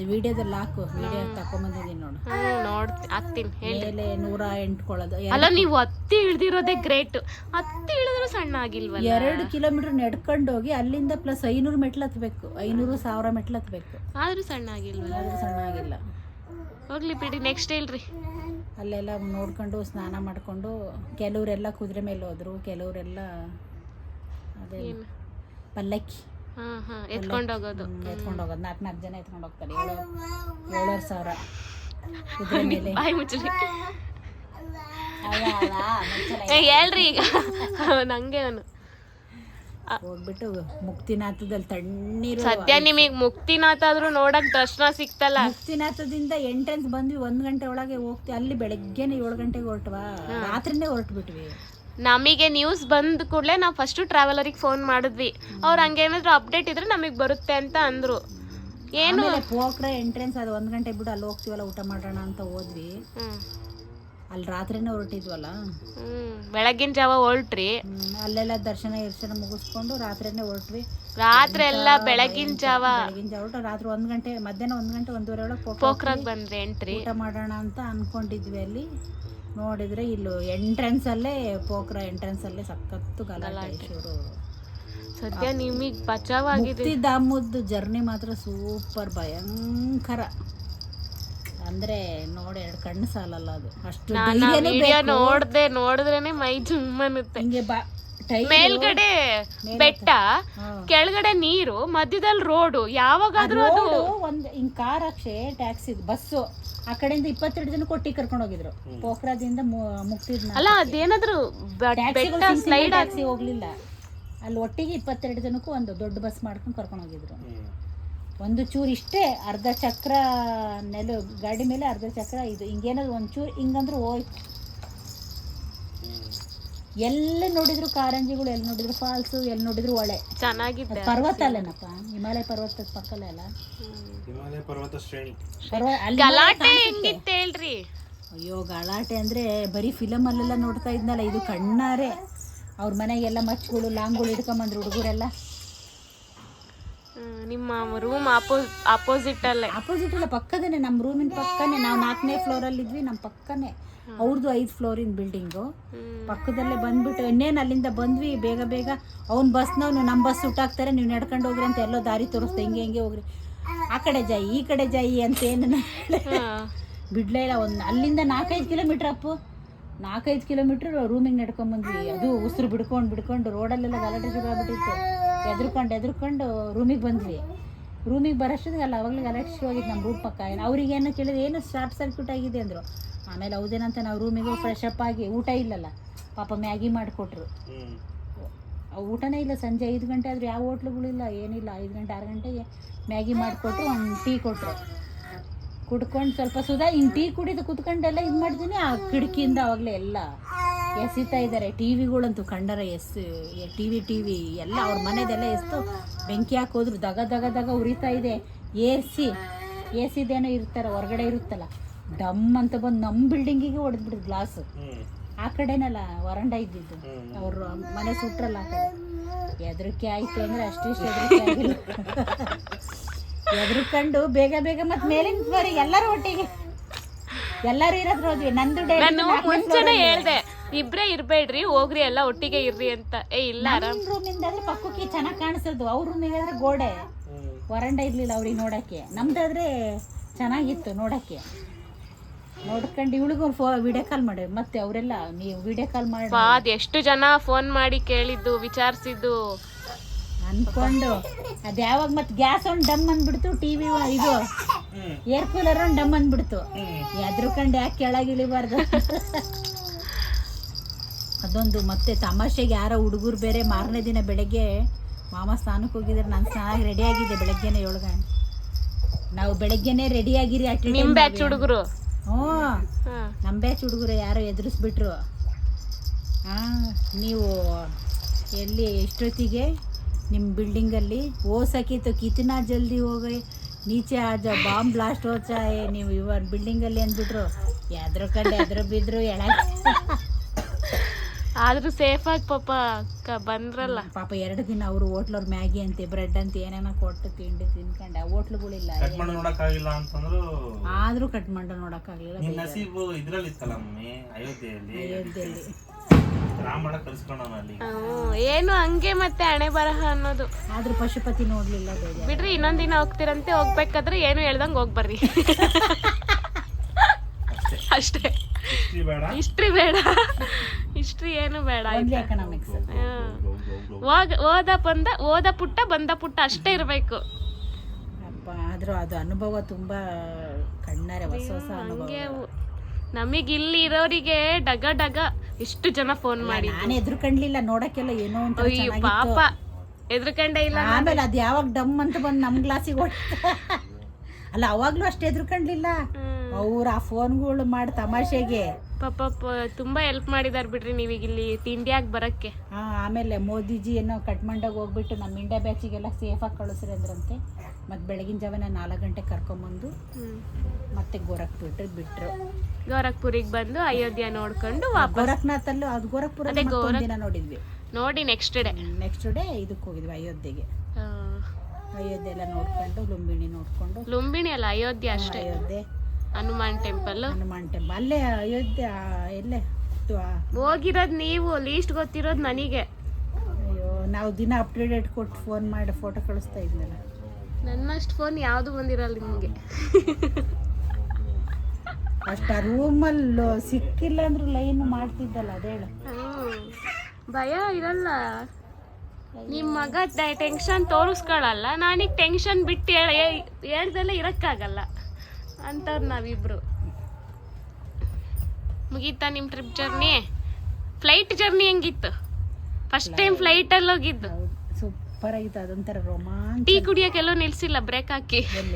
ಅದು ವಿಡಿಯೋದಲ್ಲಿ ಹಾಕು ವಿಡಿಯೋ ತಕೊಂಬಂದಿದ್ದೀನಿ ನೋಡು. ಹ್ಮ್ ನೋಡ್ ಹಾಕ್ತೀನಿ ಹೇಳಿ ಮೇಲೆ ನೂರ ಎಂಟ್ಕೊಳ್ಳೋದು ಅಲ್ಲ ನೀವು ಹತ್ತಿ ಇಳ್ದಿರೋದೇ ಗ್ರೇಟ್. ಹತ್ತಿ ಇಳಿದ್ರು ಸಣ್ಣ ಆಗಿಲ್ವಲ್ಲ? ಎರಡು ಕಿಲೋಮೀಟರ್ ನಡ್ಕೊಂಡು ಹೋಗಿ ಅಲ್ಲಿಂದ ಪ್ಲಸ್ ಐನೂರು ಮೆಟ್ಲು ಹತ್ಬೇಕು ಐನೂರು ಸಾವಿರ ಮೆಟ್ಲು ಹತ್ಬೇಕು. ಆದ್ರೂ ಸಣ್ಣ ಆಗಿಲ್ವಲ್ಲ? ಸಣ್ಣ ಆಗಿಲ್ಲ. ಹೋಗ್ಲಿ ಬಿಡಿ ನೆಕ್ಸ್ಟ್ ಇಲ್ರಿ ಅಲ್ಲೆಲ್ಲ ನೋಡ್ಕೊಂಡು ಸ್ನಾನ ಮಾಡಿಕೊಂಡು ಕೆಲವರೆಲ್ಲ ಕುದುರೆ ಮೇಲೆ ಹೋದ್ರು ಕೆಲವರೆಲ್ಲ ಅದೇ ಏನು? ಪಲ್ಲಕ್ಕಿ. ಎತ್ಕೊಂಡು ಹೋಗೋದು. ಎತ್ಕೊಂಡು ಹೋಗೋದು. ನಾಲ್ಕು ನಾಲ್ಕು ಜನ ಎತ್ಕೊಂಡು ಹೋಗ್ತಾರೆ. ಏಳು ಏಳುವರೆ ಸಾವಿರ. ಕುದುರೆ ಮೇಲೆ. ಬಾಯಿ ಮುಚ್ಚಲಿ. ಹೇಳ್ರಿ ಈಗ. ನಂಗೆ ಅವನು. ಹೋಗ್ಬಿಟ್ಟು ಮುಕ್ತಿನಾಥದಲ್ಲಿ ತಣ್ಣೀರು ಸದ್ಯ ನಿಮಗ್ ಮುಕ್ತಿನಾಥ ಆದ್ರೂ ನೋಡಕ್ ದರ್ಶನ ಸಿಕ್ತಲ್ಲ ಮುಕ್ತಿನಾಥದಿಂದ ಎಂಟ್ರೆನ್ಸ್ ಬಂದ್ವಿ ಒಂದ್ ಗಂಟೆ ಒಳಗೆ ಹೋಗ್ತೀವಿ ಅಲ್ಲಿ ಬೆಳಗ್ಗೆನೆ ಏಳು ಗಂಟೆಗೆ ಹೊರಟ್ವಾ? ರಾತ್ರಿನೇ ಹೊರಟ್ಬಿಟ್ವಿ. ನಮಗೆ ನ್ಯೂಸ್ ಬಂದ ಕೂಡಲೇ ನಾವು ಫಸ್ಟು ಟ್ರಾವೆಲರಿಗೆ ಫೋನ್ ಮಾಡಿದ್ವಿ. ಅವ್ರು ಹಂಗೇನಾದ್ರು ಅಪ್ಡೇಟ್ ಇದ್ರೆ ನಮಗೆ ಬರುತ್ತೆ ಅಂತ ಅಂದ್ರು. ಏನು? ಪೋಖ್ರ ಎಂಟ್ರೆನ್ಸ್ ಅದು ಒಂದು ಗಂಟೆ ಬಿಡು ಅಲ್ಲಿ ಹೋಗ್ತೀವಲ್ಲ ಊಟ ಮಾಡೋಣ ಅಂತ ಹೋದ್ವಿ. ಅಲ್ಲಿ ರಾತ್ರಿನೇ ಹೊರಟಿದ್ವಲ್ಲ? ಬೆಳಗಿನ ಜಾವ ಹೊರಟ್ರಿ. ಅಲ್ಲೆಲ್ಲ ದರ್ಶನ ಗಿರ್ಶನ ಮುಗಿಸ್ಕೊಂಡು ರಾತ್ರಿನೇ ಹೊರಟ್ವಿ. ರಾತ್ರಿ ಎಲ್ಲ ಬೆಳಗಿನ ಜಾವ. ಬೆಳಗಿನ ಜಾವ ಹೊರಟು ರಾತ್ರಿ ಒಂದು ಗಂಟೆ ಮಧ್ಯಾಹ್ನ ಒಂದು ಗಂಟೆ ಒಂದೂವರೆ ಒಳಗೆ ಪೋಖರ ಪೋಖ್ರಾಗ್ ಬಂದ್ರಿ ಎಂಟ್ರಿ. ಊಟ ಮಾಡೋಣ ಅಂತ ಅನ್ಕೊಂಡಿದ್ವಿ ಅಲ್ಲಿ. ನೋಡಿದ್ರೆ ಇಲ್ಲಿ ಎಂಟ್ರೆನ್ಸ್ ಅಲ್ಲೇ ಪೋಖ್ರ ಎಂಟ್ರೆನ್ಸ್ ಅಲ್ಲೇ ಸಖತ್ತು ಗಲಾಟೆ ಶುರು. ಸದ್ಯ ನಿಮಗ್ ಬಚಾವ್ ಆಗಿದೆ ಮುಕ್ತಿ ಧಾಮದ್ದು ಜರ್ನಿ ಮಾತ್ರ ಸೂಪರ್ ಭಯಂಕರ. ಅಂದ್ರೆ ನೋಡಿ ಎರಡು ಕಣ್ಣು ಸಾಲಲ್ಲ ಅದು. ಅಷ್ಟು ನೋಡ್ದೆ ನೋಡಿದ್ರೇನೆ ಮೈ ಜುಮ್ಮನ್ನುತ್ತೆ ಹಿಂಗೆ ಬಾ ಮೇಲ್ಗಡೆ ಬೆಟ್ಟ ಕೆಳಗಡೆ ನೀರು ಮಧ್ಯದಲ್ಲಿ ರೋಡು ಯಾವಾಗಾದ್ರೂ ಅದು ಒಂದು ಹಿಂಗ್ ಕಾರ್ ಅಕ್ಷೆ ಟ್ಯಾಕ್ಸಿ ಬಸ್ಸು. ಆ ಕಡೆಯಿಂದ ಇಪ್ಪತ್ತೆರಡು ಜನ ಕೊಟ್ಟಿ ಕರ್ಕೊಂಡು ಹೋಗಿದ್ರು. ಪೋಖ್ರಾದಿಂದ ಮುಕ್ತಿದ್ ಅಲ್ಲ ಅದೇನಾದ್ರು ಬೆಟ್ಟ ಸ್ಲೈಡ್ ಟ್ಯಾಕ್ಸಿ ಹೋಗ್ಲಿಲ್ಲ. ಅಲ್ಲಿ ಒಟ್ಟಿಗೆ ಇಪ್ಪತ್ತೆರಡು ಜನಕ್ಕೂ ಒಂದು ದೊಡ್ಡ ಬಸ್ ಮಾಡ್ಕೊಂಡು ಕರ್ಕೊಂಡು ಹೋಗಿದ್ರು. ಒಂದು ಚೂರು ಇಷ್ಟೇ ಅರ್ಧ ಚಕ್ರ ನೆಲ ಗಾಡಿ ಮೇಲೆ ಅರ್ಧ ಚಕ್ರ ಇದು ಹಿಂಗೇನಾದ್ರು ಒಂದು ಚೂರು ಹಿಂಗಂದ್ರೆ ಹೋಯ್ತು. ಎಲ್ಲಿ ನೋಡಿದ್ರು ಕಾರಂಜಿಗಳು ಎಲ್ಲಿ ನೋಡಿದ್ರು ಫಾಲ್ಸು ಎಲ್ಲಿ ನೋಡಿದ್ರು ಒಳೆ. ಚೆನ್ನಾಗಿದೆ. ಪರ್ವತ ಅಲ್ಲೇನಪ್ಪ? ಹಿಮಾಲಯ ಪರ್ವತದ ಪಕ್ಕಲ್ಲ ಅಲ್ಲ? ಹಿಮಾಲಯ ಪರ್ವತ ಶ್ರೇಣಿ. ಪರ್ವ ಅಲ್ಲಿ ಗಲಾಟೆ ಹೆಂಗಿತ್ತು ಹೇಳ್ರಿ? ಅಯ್ಯೋ ಗಲಾಟೆ ಅಂದ್ರೆ ಬರೀ ಫಿಲಮಲ್ಲೆಲ್ಲ ನೋಡ್ತಾ ಇದ್ನಲ್ಲ ಇದು ಕಣ್ಣಾರೆ. ಅವ್ರ ಮನೆಗೆಲ್ಲ ಮಚ್ಗಳು ಲಾಂಗ್ಗಳು ಹಿಡ್ಕೊಂಬಂದ್ರು ಹುಡುಗರೆಲ್ಲ. ಹ್ಮ್, ನಿಮ್ಮ ರೂಮ್ ಆಪೋ ಆಪೋಸಿಟ್ ಅಲ್ಲೇ. ಆಪೋಸಿಟ್ ಅಲ್ಲ ಪಕ್ಕದೇನೆ. ನಮ್ಮ ರೂಮಿನ ಪಕ್ಕನೇ. ನಾವು ನಾಲ್ಕನೇ ಫ್ಲೋರಲ್ಲಿ ಇದ್ವಿ ನಮ್ಮ ಪಕ್ಕನೇ. ಅವ್ರದ್ದು ಐದು ಫ್ಲೋರಿನ ಬಿಲ್ಡಿಂಗು. ಪಕ್ಕದಲ್ಲೇ ಬಂದ್ಬಿಟ್ಟು ಇನ್ನೇನು ಅಲ್ಲಿಂದ ಬಂದ್ವಿ ಬೇಗ ಬೇಗ ಅವ್ನ ಬಸ್ನವನು ನಮ್ಮ ಬಸ್ ಸುಟ್ಟಾಕ್ತಾರೆ ನೀವು ನಡ್ಕೊಂಡು ಹೋಗ್ರಿ ಅಂತ ಎಲ್ಲೋ ದಾರಿ ತೋರಿಸ್ತಾ ಹಿಂಗೆ ಹಿಂಗೆ ಹೋಗ್ರಿ. ಆ ಕಡೆ ಜಾಯಿ ಈ ಕಡೆ ಜಾಯಿ ಅಂತ ಏನು. ಬಿಡ್ಲೇ ಇಲ್ಲ ಒಂದು ಅಲ್ಲಿಂದ ನಾಲ್ಕೈದು ಕಿಲೋಮೀಟ್ರ್ ಅಪ್ಪು. ನಾಲ್ಕೈದು ಕಿಲೋಮೀಟ್ರ್ ರೂಮಿಗೆ ನಡ್ಕೊಂಬಂದ್ವಿ ಅದು ಉಸಿರು ಬಿಡ್ಕೊಂಡು ಬಿಡ್ಕೊಂಡು ರೋಡಲ್ಲೆಲ್ಲ ಗಲಾಟೆ ಶುರು ಆಗ್ಬಿಟ್ಟಿತ್ತು. ಎದ್ರುಕೊಂಡು ಎದ್ರುಕೊಂಡು ರೂಮಿಗೆ ಬಂದ್ವಿ. ರೂಮಿಗೆ ಬರೋಷ್ಟೊತ್ತಿಗೆ ಅಲ್ಲ ಅವಾಗಲೇ ಗಲಾಟೆ ಶುರು ಆಗಿತ್ತು ನಮ್ಮ ರೂಮ್ ಪಕ್ಕ. ಏನು ಏನೋ ಕೇಳಿದ್ರೆ ಏನು ಶಾರ್ಟ್ ಸರ್ಕ್ಯೂಟ್ ಆಗಿದೆ ಅಂದರು. ಆಮೇಲೆ ಹೌದೇನಂತ ನಾವು ರೂಮಿಗೆ ಫ್ರೆಶ್ ಅಪ್ ಆಗಿ ಊಟ ಇಲ್ಲಲ್ಲ ಪಾಪ ಮ್ಯಾಗಿ ಮಾಡಿಕೊಟ್ರು. ಊಟನೇ ಇಲ್ಲ ಸಂಜೆ ಐದು ಗಂಟೆ ಆದರೂ ಯಾವ ಹೋಟ್ಲುಗಳಿಲ್ಲ ಏನಿಲ್ಲ ಐದು ಗಂಟೆ ಆರು ಗಂಟೆಗೆ ಮ್ಯಾಗಿ ಮಾಡಿಕೊಟ್ರು ಒಂದು ಟೀ ಕೊಟ್ಟರು ಕುಡ್ಕೊಂಡು ಸ್ವಲ್ಪ ಸುಧಾ ಹಿಂಗೆ ಟೀ ಕುಡಿದು ಕುತ್ಕೊಂಡೆಲ್ಲ ಇದು ಮಾಡ್ತೀನಿ ಆ ಕಿಟಕಿಯಿಂದ ಅವಾಗಲೇ ಎಲ್ಲ ಎಸಿತಾ ಇದ್ದಾರೆ ಟಿ ವಿಗಳಂತೂ ಕಂಡರ S T V T V ಎಲ್ಲ ಅವ್ರ ಮನೆದೆಲ್ಲ ಎಷ್ಟು ಬೆಂಕಿ ಹಾಕೋದ್ರು ದಗ ದಗ ದಗ ಉರಿತಾ ಇದೆ. ಎ ಸಿ ಎ ಸಿದೇನೋ ಇರ್ತಾರೆ ಹೊರಗಡೆ ಇರುತ್ತಲ್ಲ. ಡಮ್ ಅಂತ ಬಂದು ನಮ್ಮ ಬಿಲ್ಡಿಂಗಿಗೆ ಹೊಡೆದ್ಬಿಡ್ತು ಗ್ಲಾಸ್ ಆ ಕಡೆನಲ್ಲ ವರಂಡ ಇದ್ದಿದ್ದು. ಅವರು ಮನೆ ಸುಟ್ರಲ್ಲ ಆ ಕಡೆ. ಹೆದರಿಕೆ ಆಯ್ತು ಅಂದ್ರೆ ಅಷ್ಟಿಷ್ಟು ಹೆದರಿಕೆ ಆಗಿಲ್ಲ. ಕಂಡು ಬೇಗ ಬೇಗ ಮತ್ತೆ ಮೇಲಿನ ಬರೀ ಎಲ್ಲರ ಒಟ್ಟಿಗೆ. ಎಲ್ಲರೂ ಇರೋದ್ರ ಹೋದ್ವಿ. ನಂದು ಡೇ ನಾನು ಮುಂಚೆನೆ ಹೇಳ್ದೆ ಇಬ್ರೇ ಇರ್ಬೇಡ್ರಿ ಹೋಗ್ರಿ ಎಲ್ಲ ಒಟ್ಟಿಗೆ ಇರ್ರಿ ಅಂತ. ಏ ಇಲ್ಲ ಆರಾಮ್. ರೂಮಿಂದ ಆದ್ರೆ ಪಕ್ಕಕ್ಕೆ ಚೆನ್ನಾಗಿ ಕಾಣಿಸೋದು. ಅವ್ರ ರೂಮಿಗೆ ಆದ್ರೆ ಗೋಡೆ. ವರಂಡ ಇರ್ಲಿಲ್ಲ ಅವ್ರಿಗೆ ನೋಡಕ್ಕೆ. ನಮ್ದಾದ್ರೆ ಚೆನ್ನಾಗಿತ್ತು ನೋಡಕ್ಕೆ. ನೋಡ್ಕೊಂಡು ಇವಳಿಗೂ ಫೋ ವಿಡಿಯೋ ಕಾಲ್ ಮಾಡಿ. ಮತ್ತೆ ಅವರೆಲ್ಲ ನೀವು ವಿಡಿಯೋ ಕಾಲ್ ಮಾಡಿ. ಅದು ಎಷ್ಟು ಜನ ಫೋನ್ ಮಾಡಿ ಕೇಳಿದ್ದು ವಿಚಾರಿಸಿದ್ದು? ಅನ್ಕೊಂಡು. ಅದು ಯಾವಾಗ ಮತ್ತೆ ಗ್ಯಾಸ್ ಒಂದು ಡಮ್ ಅಂದ್ಬಿಡ್ತು ಟಿವಿ ಇದು ಏರ್ ಕೂಲರ್ ಒಂದು ಡಮ್ ಅಂದ್ಬಿಡ್ತು. ಎದ್ರು ಎದ್ರುಕೊಂಡು ಯಾಕೆ ಕೆಳಗೆ ಇಳಿಬಾರ್ದು ಅದೊಂದು ಮತ್ತೆ ತಮಾಷೆಗೆ ಯಾರೋ ಹುಡುಗರು ಬೇರೆ ಮಾರನೇ ದಿನ ಬೆಳಗ್ಗೆ ಮಾಮ ಸ್ನಾನಕ್ಕೆ ಹೋಗಿದ್ರೆ ನಾನು ಚೆನ್ನಾಗಿ ರೆಡಿ ಆಗಿದ್ದೆ ಬೆಳಗ್ಗೆನೆ ಏಳು ಗಂಟೆ ನಾವು ಬೆಳಗ್ಗೆನೆ ರೆಡಿ ಆಗಿರಿ ಹುಡುಗರು. ಹ್ಞೂ ನಮ್ಮ ಬ್ಯಾಚ್ ಹುಡುಗರು ಯಾರೋ ಎದುರಿಸ್ಬಿಟ್ರು. ಹಾಂ ನೀವು ಎಲ್ಲಿ ಎಷ್ಟೊತ್ತಿಗೆ ನಿಮ್ಮ ಬಿಲ್ಡಿಂಗಲ್ಲಿ ಓ ಸಕಿತು ಕಿತನಾ ಜಲ್ದಿ ಹೋಗಿ ನೀಚೆ ಆಜ ಬಾಂಬ್ ಬ್ಲಾಸ್ಟ್ ಹೋಚಾಯೆ ನೀವು ಇವನ್ ಬಿಲ್ಡಿಂಗಲ್ಲಿ ಅಂದ್ಬಿಟ್ರು. ಎದ್ರ ಕಂಡು ಎದ್ರ ಬಿದ್ರು ಎಳ ಆದ್ರೂ ಸೇಫ್ ಆಗಿ ಪಾಪ ಕ- ಬಂದ್ರಲ್ಲ. ಪಾಪ ಎರಡು ದಿನ ಅವರು ಹೋಟ್ಲವ್ರ ಮ್ಯಾಗಿ ಅಂತೆ ಬ್ರೆಡ್ ಅಂತ ಏನೇನೋ ಕೊಟ್ಟು ತಿಂಡಿ ತಿನ್ಕೊಂಡೆ. ಹೋಟ್ಲುಗಳಿಲ್ಲ ಕಟ್ ಮಾಡಿ ನೋಡಕ್ಕಾಗಿಲ್ಲ ಅಂತಂದ್ರು ಆದ್ರೂ ಕಟ್ ಮಾಡಿ ನೋಡಕ್ಕಾಗಲಿಲ್ಲ ನಿನ್ನ ನಸೀಬು ಇದ್ರಲ್ಲಿ ಇತ್ತಲ್ಲ ಮಮ್ಮಿ ಅಯೋಧ್ಯೆಯಲ್ಲಿ? ಅಯೋಧ್ಯೆಯಲ್ಲಿ. ರಾಮಣ ಅಲ್ಲಿ. ಏನು ಹಂಗೆ ಮತ್ತೆ ಹಣೆ ಬರಹ ಅನ್ನೋದು. ಆದ್ರೂ ಪಶುಪತಿ ನೋಡಲಿಲ್ಲ ಬಿಡ್ರಿ ಇನ್ನೊಂದ್ ದಿನ ಹೋಗ್ತಿರಂತೆ ಹೋಗ್ಬೇಕಾದ್ರೆ ಏನು ಹೇಳ್ದಂಗ್ ಹೋಗ್ಬರ್ರಿ ಅಷ್ಟೇ. ಅಷ್ಟೇ. ಹಿಸ್ಟ್ರಿ ಬೇಡ. ಹಿಸ್ಟ್ರಿ ಏನು ಬೇಡ ಎಕನಾಮಿಕ್ಸ್ ಓದ ಬಂದ ಓದ ಪುಟ್ಟ ಬಂದ ಪುಟ್ಟ ಅಷ್ಟೇ ಇರಬೇಕು. ಅಪ್ಪ ಆದ್ರೂ ಅದು ಅನುಭವ ತುಂಬಾ ಕಣ್ಣಾರೆ ಹೊಸ ಹೊಸ ಅನುಭವ. ಹಂಗೆ ನಮಗ್ ಇಲ್ಲಿ ಇರೋರಿಗೆ ಡಗ ಡಗ ಎಷ್ಟು ಜನ ಫೋನ್ ಮಾಡಿ ನಾನು ಎದ್ರುಕಂಡ್ಲಿಲ್ಲ ನೋಡಕ್ಕೆಲ್ಲ ಏನೋ ಅಂತ ಅಯ್ಯೋ ಪಾಪ. ಎದ್ರಕಂಡೆ ಇಲ್ಲ ಆಮೇಲೆ ಅದು ಯಾವಾಗ ಡಮ್ ಅಂತ ಬಂದು ನಮ್ಮ ಗ್ಲಾಸಿಗೆ ಅಲ್ಲ ಅವಾಗ್ಲೂ ಅಷ್ಟು ಎದ್ರುಕಂಡ್ಲಿಲ್ಲ ಅವ್ರ ಅವ್ರು ಆ ಫೋನ್ಗಳು ಮಾಡಿ ತಮಾಷೆಗೆ. ಪಾಪ ತುಂಬಾ ಹೆಲ್ಪ್ ಮಾಡಿದಾರೆ ಬಿಡ್ರಿ ನೀವೀಗ ಇಲ್ಲಿ ತಿಂಡಿಯಾಗಿ ಬರಕ್ಕೆ. ಆಮೇಲೆ ಮೋದಿಜಿ ಏನೋ ಕಟ್ಮಂಡಾಗ ಹೋಗ್ಬಿಟ್ಟು ನಮ್ಮ ಇಂಡಿಯಾ ಬ್ಯಾಚಿಗೆಲ್ಲ ಸೇಫಾಗಿ ಕಳಿಸ್ರಿ ಅಂದ್ರಂತೆ. ಮತ್ತು ಬೆಳಗಿನ ಜಾವನ ನಾಲ್ಕು ಗಂಟೆ ಕರ್ಕೊಂಬಂದು ಮತ್ತೆ ಗೋರಖ್ಪುರ ಬಿಟ್ರು. ಗೋರಖ್ಪುರಿಗೆ ಬಂದು ಅಯೋಧ್ಯ ನೋಡ್ಕೊಂಡು ಗೋರಖ್ನಾಥಲ್ಲೂ ಅದು ಗೋರಖ್ಪುರ ದಿನ ನೋಡಿದ್ವಿ. ನೋಡಿ ನೆಕ್ಸ್ಟ್ ಡೇ ನೆಕ್ಸ್ಟ್ ಡೇ ಇದಕ್ಕೆ ಹೋಗಿದ್ವಿ ಅಯೋಧ್ಯೆಗೆ. ಅಯೋಧ್ಯೆ ಎಲ್ಲ ನೋಡ್ಕೊಂಡು ಲುಂಬಿಣಿ ನೋಡ್ಕೊಂಡು. ಲುಂಬಿಣಿ ಅಲ್ಲ ಅಯೋಧ್ಯೆ ಅಷ್ಟೇ. ಅಯೋಧ್ಯೆ. ಹನುಮಾನ್ ಟೆಂಪಲ್ ಹನುಮಾನ್ ಟೆಂಪಲ್ ಅಲ್ಲೇ ಅಯೋಧ್ಯೆ ಎಲ್ಲೇ? ಹೋಗಿರೋದು ನೀವು ಲೀಸ್ಟ್ ಗೊತ್ತಿರೋದು ನನಗೆ. ಅಯ್ಯೋ ನಾವು ದಿನ ಅಪ್ಡೇಟ್ ಕೊಟ್ಟು ಫೋನ್ ಮಾಡಿ ಫೋಟೋ ಕಳಿಸ್ತಾ ಇದ್ನಲ್ಲ ನನ್ನಷ್ಟು ಫೋನ್ ಯಾವುದು ಬಂದಿರಲ್ಲ ನಿಮಗೆ. ಅಷ್ಟು ಆ ರೂಮಲ್ಲಿ ಸಿಕ್ಕಿಲ್ಲ ಅಂದ್ರೆ ಲೈನ್ ಮಾಡ್ತಿದ್ದಲ್ಲ ಅದೇ ಹೇಳು. ಭಯ ಇರಲ್ಲ. ನಿಮ್ಮ ಮಗ ಟೆನ್ಷನ್ ತೋರಿಸ್ಕೊಳಲ್ಲ. ನಾನೀಗ ಟೆನ್ಷನ್ ಬಿಟ್ಟು ಹೇಳ ಹೇಳ್ದಲ್ಲೇ ಇರೋಕ್ಕಾಗಲ್ಲ. ಅಂಥವ್ರು ನಾವಿಬ್ರು. ಮುಗೀತಾ ನಿಮ್ಮ ಟ್ರಿಪ್ ಜರ್ನಿ ಫ್ಲೈಟ್ ಜರ್ನಿ ಹೆಂಗಿತ್ತು? ಫಸ್ಟ್ ಟೈಮ್ ಫ್ಲೈಟಲ್ಲಿ ಹೋಗಿದ್ದು. ಸೂಪರ್ ಆಗಿತ್ತು ಅದೊಂಥರ ರೋಮಾಂಚ ಟೀ ಕುಡಿಯೋಕೆಲ್ಲೋ ನಿಲ್ಸಿಲ್ಲ ಬ್ರೇಕ್ ಹಾಕಿ. ಫ್ಲೈಟ್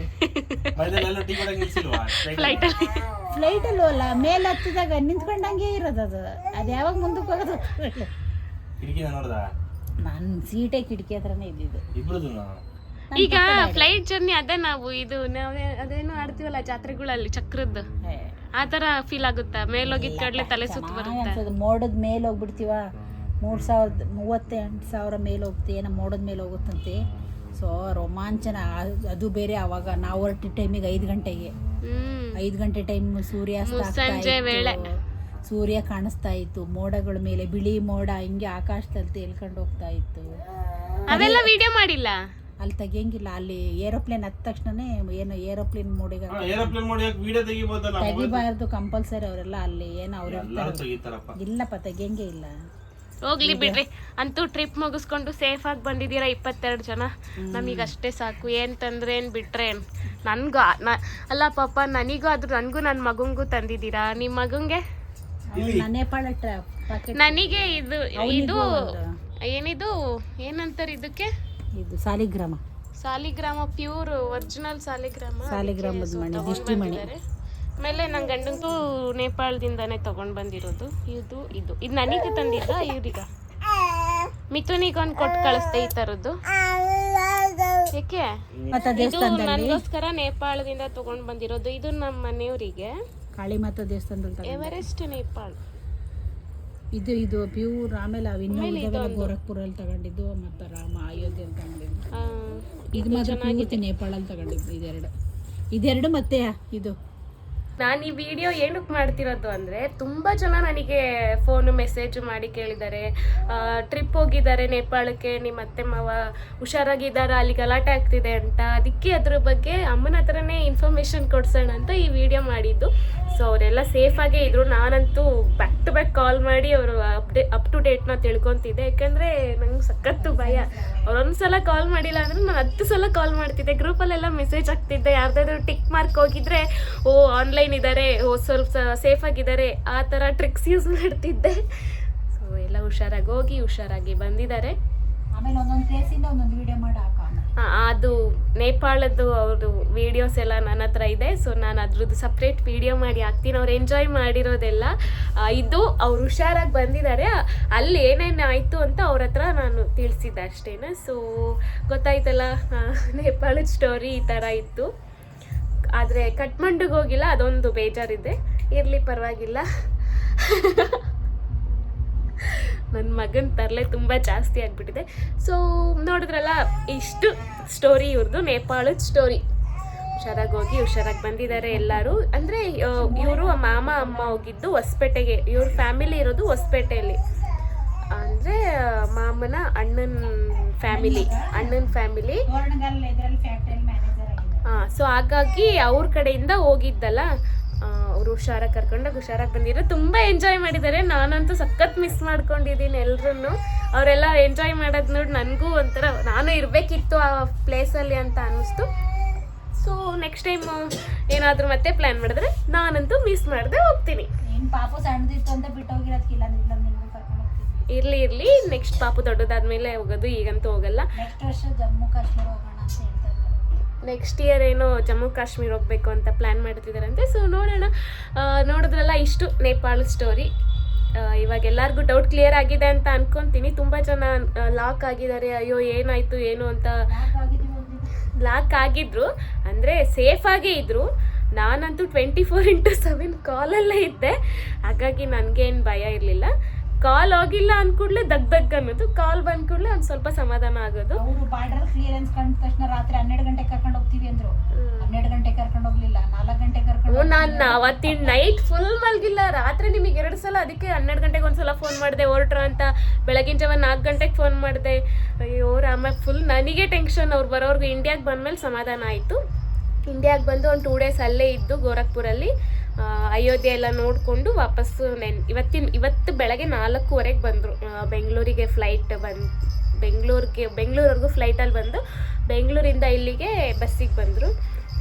ಫ್ಲೈಟಲ್ಲಿ ಫ್ಲೈಟಲ್ಲೂ ಅಲ್ಲ. ಮೇಲೆ ಹತ್ತಿದಾಗ ನಿಂತ್ಕೊಂಡಂಗೆ ಇರೋದು ಅದು. ಅದು ಯಾವಾಗ ಮುಂದಕ್ಕೆ ಹೋಗೋದು? ನಾನು ಸೀಟೇ ಕಿಟಕಿ ಹತ್ರನೇ ಇದ್ದಿದ್ದು. ಇಬ್ರದು ಈಗ ಫ್ಲೈಟ್ ಜರ್ನಿ ಅದೇ ನಾವು ಇದು ನಾವೇ ಅದೇನು ಆಡ್ತೀವಲ್ಲ ಜಾತ್ರೆಗಳಲ್ಲಿ ಚಕ್ರದ್ದು. ಆತರ ಆ ತರ ಫೀಲ್ ಆಗುತ್ತಾ? ಮೇಲೋಗಿದ್ ಕಡ್ಲೆ ತಲೆ ಸುತ್ತ ಬರುತ್ತೆ. ಮೋಡದ ಮೇಲೆ ಹೋಗ್ಬಿಡ್ತೀವ? ಮೂರ್ ಸಾವಿರದ ಮೂವತ್ತೆಂಟು ಸಾವಿರ ಮೇಲೆ ಹೋಗ್ತಿ ಏನೋ ಮೋಡದ ಮೇಲೆ ಹೋಗುತ್ತಂತೆ. ಸೊ ರೋಮಾಂಚನ ಅದು- ಬೇರೆ ಅವಾಗ ನಾವು ಹೊರಟಿ ಟೈಮಿಗೆ ಐದು ಗಂಟೆಗೆ. ಐದ್ ಗಂಟೆ ಟೈಮ್ ಸೂರ್ಯಾಸ್ತ ಸಂಜೆ ವೇಳೆ. ಸೂರ್ಯ ಕಾಣಿಸ್ತಾ ಇತ್ತು ಮೋಡಗಳ ಮೇಲೆ ಬಿಳಿ ಮೋಡ ಹಿಂಗೆ ಆಕಾಶದಲ್ಲಿ ತೇಲ್ಕೊಂಡು ಹೋಗ್ತಾ ಇತ್ತು. ಅವೆಲ್ಲ ವಿಡಿಯೋ ಮಾಡಿಲ್ಲ? ಅಲ್ಲಿ ತೆಗಿಯಂಗಿಲ್ಲ. ಅಲ್ಲಿ ಏರೋಪ್ಲೇನ್ ಹತ್ತ ತಕ್ಷಣನೇ ಏನು ಏರೋಪ್ಲೇನ್ ಮೋಡಿಗೆ ಏರೋಪ್ಲೇನ್ ಮಾಡಿ ಯಾಕೆ ವಿಡಿಯೋ ತೆಗಿಬೋದಲ್ಲ ತೆಗಿಬಾರ್ದು ಕಂಪಲ್ಸರಿ ಅವರೆಲ್ಲ ಅಲ್ಲಿ ಏನೋ ಅವ್ರು ಇಲ್ಲಪ್ಪ ತೆಗಿಯಂಗೆ ಇಲ್ಲ. ಹೋಗ್ಲಿ ಬಿಡ್ರಿ. ಅಂತೂ ಟ್ರಿಪ್ ಮುಗಿಸ್ಕೊಂಡು ಸೇಫ್ ಆಗಿ ಬಂದಿದ್ದೀರಾ ಇಪ್ಪತ್ತೆರಡು ಜನ? ನಮಗೆ ಅಷ್ಟೇ ಸಾಕು. ಏನ್ ತಂದ್ರೆ ಏನ್ ಬಿಟ್ರೆ ಏನ್? ನನ್ಗೂ ಅಲ್ಲ ಪಾಪ ನನಗೂ ಆದ್ರೂ ನನಗೂ ನನ್ನ ಮಗಂಗೂ ತಂದಿದ್ದೀರಾ? ನಿಮ್ಮ ಮಗಂಗೆ? ನನಗೆ ಇದು ಇದು ಏನಿದು ಏನಂತಾರೆ ಇದಕ್ಕೆ? ಇದು Saligrama. Saligrama pure original saligrama. ಸಾಲಿಗ್ರಾಮದ ಮಣಿ, ದಿಷ್ಟಿ ಮಣಿ. ಆಮೇಲೆ ನನ್ನ ಗಂಡಂತು ನೇಪಾಳದಿಂದಾನೇ ತಗೊಂಡ್ ಬಂದಿರೋದು. ಇದು ಇದು. ಇದು ನನಗೆ ತಂದಿದ್ದ ಇವ್ರಿಗ. ಮಿಥುನಿಗೆ ಒಂದು ಕೊಟ್ಟು ಕಳಿಸ್ದೆ ಈ ಥರದ್ದು ಏಕೆ? ಇದು ನನಗೋಸ್ಕರ ನೇಪಾಳದಿಂದ ತಗೊಂಡ್ ಬಂದಿರೋದು. ಇದು ನಮ್ಮ ಮನೆಯವರಿಗೆ. ದೇವಸ್ಥಾನದಲ್ಲಿ ಎವರೆಸ್ಟ್ ನೇಪಾಳ. ಇದು ಇದು ಪ್ಯೂರ್ ಆಮೇಲೆ ಅವಿನ್ನೂ ಗೋರಖ್ಪುರಲ್ಲಿ ತಗೊಂಡಿದ್ದು ಮತ್ತು ರಾಮ ಅಯೋಧ್ಯೆಯಲ್ಲಿ ತಗೊಂಡಿದ್ದು ಇದು ಮಾತ್ರ ಪೂರ್ತಿ ನೇಪಾಳಲ್ಲಿ ತಗೊಂಡಿದ್ದು ಇದೆರಡು. ಇದೆರಡು ಮತ್ತೆ ಇದು? ನಾನು ಈ ವಿಡಿಯೋ ಏನಕ್ಕೆ ಮಾಡ್ತಿರೋದು ಅಂದರೆ ತುಂಬ ಜನ ನನಗೆ ಫೋನು ಮೆಸೇಜ್ ಮಾಡಿ ಕೇಳಿದ್ದಾರೆ. ಟ್ರಿಪ್ ಹೋಗಿದ್ದಾರೆ ನೇಪಾಳಕ್ಕೆ ನಿಮ್ಮ ಅತ್ತೆ ಮಾವ ಹುಷಾರಾಗಿದ್ದಾರೆ ಅಲ್ಲಿ ಗಲಾಟೆ ಆಗ್ತಿದೆ ಅಂತ. ಅದಕ್ಕೆ ಅದ್ರ ಬಗ್ಗೆ ಅಮ್ಮನ ಹತ್ರನೇ ಇನ್ಫಾರ್ಮೇಷನ್ ಕೊಡ್ಸೋಣ ಅಂತ ಈ ವಿಡಿಯೋ ಮಾಡಿದ್ದು. ಸೊ ಅವರೆಲ್ಲ ಸೇಫಾಗೇ ಇದ್ರು. ನಾನಂತೂ ಬ್ಯಾಕ್ ಟು ಬ್ಯಾಕ್ ಕಾಲ್ ಮಾಡಿ ಅವರು ಅಪ್ಡೇ ಅಪ್ ಟು ಡೇಟ್ನ ತಿಳ್ಕೊತಿದ್ದೆ. ಯಾಕಂದರೆ ನಂಗೆ ಸಖತ್ತು ಭಯ. ಅವ್ರೊಂದು ಸಲ ಕಾಲ್ ಮಾಡಿಲ್ಲ ಅಂದರೆ ನಾನು ಹತ್ತು ಸಲ ಕಾಲ್ ಮಾಡ್ತಿದ್ದೆ. ಗ್ರೂಪಲ್ಲೆಲ್ಲ ಮೆಸೇಜ್ ಆಗ್ತಿದ್ದೆ ಯಾರ್ದಾದ್ರು ಟಿಕ್ ಮಾರ್ಕ್ ಹೋಗಿದ್ರೆ, ಓ ಆನ್ಲೈನ್ ಇದ್ದಾರೆ ಓ, ಸ್ವಲ್ಪ ಸೇಫ್ ಆಗಿದ್ದಾರೆ ಆ ಥರ ಟ್ರಿಕ್ಸ್ ಯೂಸ್ ಮಾಡ್ತಿದ್ದೆ. ಸೊ ಎಲ್ಲ ಹುಷಾರಾಗಿ ಹೋಗಿ ಹುಷಾರಾಗಿ ಬಂದಿದ್ದಾರೆ. ಆಮೇಲೆ ಒಂದೊಂದು ಪ್ಲೇಸಿಂದ ಒಂದೊಂದು ವಿಡಿಯೋ ಮಾಡಿ ಅದು ನೇಪಾಳದ್ದು ಅವ್ರದ್ದು ವೀಡಿಯೋಸ್ ಎಲ್ಲ ನನ್ನ ಹತ್ರ ಇದೆ. ಸೊ ನಾನು ಅದ್ರದ್ದು ಸಪ್ರೇಟ್ ವಿಡಿಯೋ ಮಾಡಿ ಹಾಕ್ತೀನಿ. ಅವ್ರು ಎಂಜಾಯ್ ಮಾಡಿರೋದೆಲ್ಲ. ಇದು ಅವ್ರು ಹುಷಾರಾಗಿ ಬಂದಿದ್ದಾರೆ ಅಲ್ಲಿ ಏನೇನು ಆಯಿತು ಅಂತ ಅವ್ರ ಹತ್ರ ನಾನು ತಿಳಿಸಿದ್ದೆ ಅಷ್ಟೇನ. ಸೊ ಗೊತ್ತಾಯ್ತಲ್ಲ ನೇಪಾಳದ ಸ್ಟೋರಿ ಈ ಥರ ಇತ್ತು. ಆದರೆ ಕಟ್ಮಂಡುಗೆ ಹೋಗಿಲ್ಲ, ಅದೊಂದು ಬೇಜಾರಿದೆ. ಇರಲಿ ಪರವಾಗಿಲ್ಲ. ನನ್ನ ಮಗನ ತರಲೆ ತುಂಬ ಜಾಸ್ತಿ ಆಗಿಬಿಟ್ಟಿದೆ. ಸೊ ನೋಡಿದ್ರಲ್ಲ ಇಷ್ಟು ಸ್ಟೋರಿ ಇವ್ರದ್ದು ನೇಪಾಳದ ಸ್ಟೋರಿ ಹುಷಾರಾಗಿ ಹೋಗಿ ಹುಷಾರಾಗಿ ಬಂದಿದ್ದಾರೆ ಎಲ್ಲರೂ. ಅಂದರೆ ಇವರು ಮಾಮ ಅಮ್ಮ ಹೋಗಿದ್ದು ಹೊಸಪೇಟೆಗೆ. ಇವ್ರ ಫ್ಯಾಮಿಲಿ ಇರೋದು ಹೊಸಪೇಟೆಯಲ್ಲಿ ಅಂದರೆ ಮಾಮನ ಅಣ್ಣನ ಫ್ಯಾಮಿಲಿ ಅಣ್ಣನ ಫ್ಯಾಮಿಲಿ ಹಾಂ ಸೊ ಹಾಗಾಗಿ ಅವ್ರ ಕಡೆಯಿಂದ ಹೋಗಿದ್ದಲ್ಲ. ಅವರು ಹುಷಾರಾಗಿ ಕರ್ಕೊಂಡಾಗ ಹುಷಾರಾಗಿ ಬಂದಿದ್ರು. ತುಂಬ ಎಂಜಾಯ್ ಮಾಡಿದ್ದಾರೆ. ನಾನಂತೂ ಸಖತ್ ಮಿಸ್ ಮಾಡ್ಕೊಂಡಿದ್ದೀನಿ ಎಲ್ರೂ ಅವರೆಲ್ಲ ಎಂಜಾಯ್ ಮಾಡೋದು ನೋಡಿ ನನಗೂ ಒಂಥರ ನಾನು ಇರಬೇಕಿತ್ತು ಆ ಪ್ಲೇಸಲ್ಲಿ ಅಂತ ಅನ್ನಿಸ್ತು. ಸೊ ನೆಕ್ಸ್ಟ್ ಟೈಮ್ ಏನಾದರೂ ಮತ್ತೆ ಪ್ಲ್ಯಾನ್ ಮಾಡಿದ್ರೆ ನಾನಂತೂ ಮಿಸ್ ಮಾಡದೆ ಹೋಗ್ತೀನಿ. ಪಾಪು ಸಣ್ಣದಿತ್ತು ಅಂತ ಬಿಟ್ಟು ಹೋಗಿರೋದಕ್ಕಿಲ್ಲ ಇಲ್ಲ ನಿಮಗೂ ಕರ್ಕೊಂಡು ಹೋಗ್ತಿದ್ವಿ ಇರಲಿ ಇರಲಿ. ನೆಕ್ಸ್ಟ್ ಪಾಪು ದೊಡ್ಡದಾದ್ಮೇಲೆ ಹೋಗೋದು ಈಗಂತೂ ಹೋಗಲ್ಲ. ನೆಕ್ಸ್ಟ್ ವರ್ಷ ಜಮ್ಮು ಕಾಶ್ಮೀರ ಹೋಗೋಣ. ನೆಕ್ಸ್ಟ್ ಇಯರ್ ಏನೋ ಜಮ್ಮು ಕಾಶ್ಮೀರ ಹೋಗ್ಬೇಕು ಅಂತ ಪ್ಲ್ಯಾನ್ ಮಾಡ್ತಿದ್ದಾರಂತೆ ಸೊ ನೋಡೋಣ. ನೋಡಿದ್ರಲ್ಲ, ಇಷ್ಟು ನೇಪಾಳ ಸ್ಟೋರಿ ಇವಾಗ ಎಲ್ಲರಿಗೂ ಡೌಟ್ ಕ್ಲಿಯರ್ ಆಗಿದೆ ಅಂತ ಅನ್ಕೊಂತೀನಿ. ತುಂಬ ಜನ ಲಾಕ್ ಆಗಿದ್ದಾರೆ. ಅಯ್ಯೋ, ಏನಾಯಿತು, ಏನು ಅಂತ ಲಾಕ್ ಆಗಿದ್ರು. ಅಂದರೆ ಸೇಫಾಗೇ ಇದ್ದರು ನಾನಂತೂ ಟ್ವೆಂಟಿ ಫೋರ್ ಇಂಟು ಸೆವೆನ್ ಕಾಲಲ್ಲೇ ಇದ್ದೆ. ಹಾಗಾಗಿ ನನಗೇನು ಭಯ ಇರಲಿಲ್ಲ. ಕಾಲ್ ಆಗಿಲ್ಲ ಅಂದ್ಕೂಡ್ಲೆ ದಗ್ ದಗ್ ಅನ್ನೋದು. ಕಾಲ್ ಬಂದ ಕೂಡಲೇ ಒಂದು ಸ್ವಲ್ಪ ಸಮಾಧಾನ ಆಗೋದು. ಅವರು ಬಾರ್ಡರ್ ಕ್ಲಿಯರೆನ್ಸ್ ಕಂಡ ತಕ್ಷಣ ರಾತ್ರಿ ಹನ್ನೆರಡು ಗಂಟೆ ಕರ್ಕೊಂಡು ಹೋಗ್ತೀವಿ ಅಂದ್ರು. ಹನ್ನೆರಡು ಗಂಟೆ ಕರ್ಕೊಂಡು ಹೋಗ್ಲಿಲ್ಲ ನಾಲ್ಕು ಗಂಟೆ ಕರ್ಕೊಂಡು ನಾನು ಅವತ್ತಿನ ನೈಟ್ ಫುಲ್ ಮಲಗಿಲ್ಲ. ರಾತ್ರಿ ನಿಮಗೆ ಎರಡು ಸಲ ಅದಕ್ಕೆ ಹನ್ನೆರಡು ಗಂಟೆಗೆ ಒಂದ್ಸಲ ಫೋನ್ ಮಾಡಿದೆ. ಹೊರಟ್ರ ಅಂತ ಬೆಳಗಿನ ಜಾವ ನಾಲ್ಕು ಗಂಟೆಗೆ ಫೋನ್ ಮಾಡಿದೆ. ಅಯ್ಯೋ ರಾಮ ಫುಲ್ ನನಗೆ ಟೆನ್ಷನ್ ಅವ್ರು ಬರೋರ್ಗು ಇಂಡಿಯಾಗೆ ಬಂದಮೇಲೆ ಸಮಾಧಾನ ಆಯಿತು. ಇಂಡಿಯಾಗೆ ಬಂದು ಒಂದು ಟೂ ಡೇಸ್ ಅಲ್ಲೇ ಇದ್ದು ಗೋರಖ್ಪುರಲ್ಲಿ. ಅಯೋಧ್ಯೆ ಎಲ್ಲ ನೋಡಿಕೊಂಡು ವಾಪಸ್ಸು ನೆನ್ ಇವತ್ತಿನ ಇವತ್ತು ಬೆಳಗ್ಗೆ ನಾಲ್ಕೂವರೆಗೆ ಬಂದರು. ಬೆಂಗಳೂರಿಗೆ ಫ್ಲೈಟ್ ಬಂದು ಬೆಂಗಳೂರಿಗೆ ಬೆಂಗಳೂರವರೆಗೂ ಫ್ಲೈಟಲ್ಲಿ ಬಂದು ಬೆಂಗಳೂರಿಂದ ಇಲ್ಲಿಗೆ ಬಸ್ಸಿಗೆ ಬಂದರು.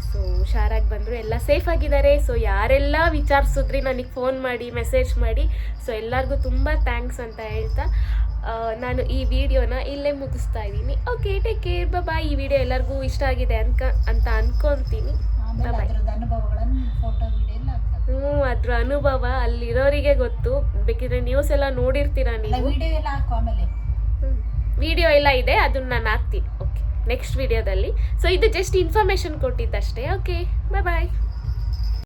ಸೊ ಹುಷಾರಾಗಿ ಬಂದರು. ಎಲ್ಲ ಸೇಫ್ ಆಗಿದ್ದಾರೆ. ಸೊ ಯಾರೆಲ್ಲ ವಿಚಾರಿಸಿದ್ರಿ ನನಗೆ ಫೋನ್ ಮಾಡಿ ಮೆಸೇಜ್ ಮಾಡಿ ಸೊ ಎಲ್ಲರಿಗೂ ತುಂಬ ಥ್ಯಾಂಕ್ಸ್ ಅಂತ ಹೇಳ್ತಾ ನಾನು ಈ ವಿಡಿಯೋನ ಇಲ್ಲೇ ಮುಗಿಸ್ತಾ ಇದ್ದೀನಿ. ಓಕೆ ಟೇಕ್ ಕೇರ್ ಬಾಯ್ ಈ ವಿಡಿಯೋ ಎಲ್ಲರಿಗೂ ಇಷ್ಟ ಆಗಿದೆ ಅನ್ಕ ಅಂತ ಅನ್ಕೊತೀನಿ. ಹ್ಞೂ ಅದ್ರ ಅನುಭವ ಅಲ್ಲಿರೋರಿಗೆ ಗೊತ್ತು. ಬೇಕಿದ್ರೆ ನ್ಯೂಸ್ ಎಲ್ಲ ನೋಡಿರ್ತೀರಾ ನೀವು? ವಿಡಿಯೋ ಎಲ್ಲ ಇದೆ ಅದನ್ನ ನಾನು ಹಾಕ್ತೀನಿ. ಓಕೆ ನೆಕ್ಸ್ಟ್ ವಿಡಿಯೋದಲ್ಲಿ ಸೊ ಇದು just information ಕೊಟ್ಟಿದ್ದಷ್ಟೇ. Okay bye bye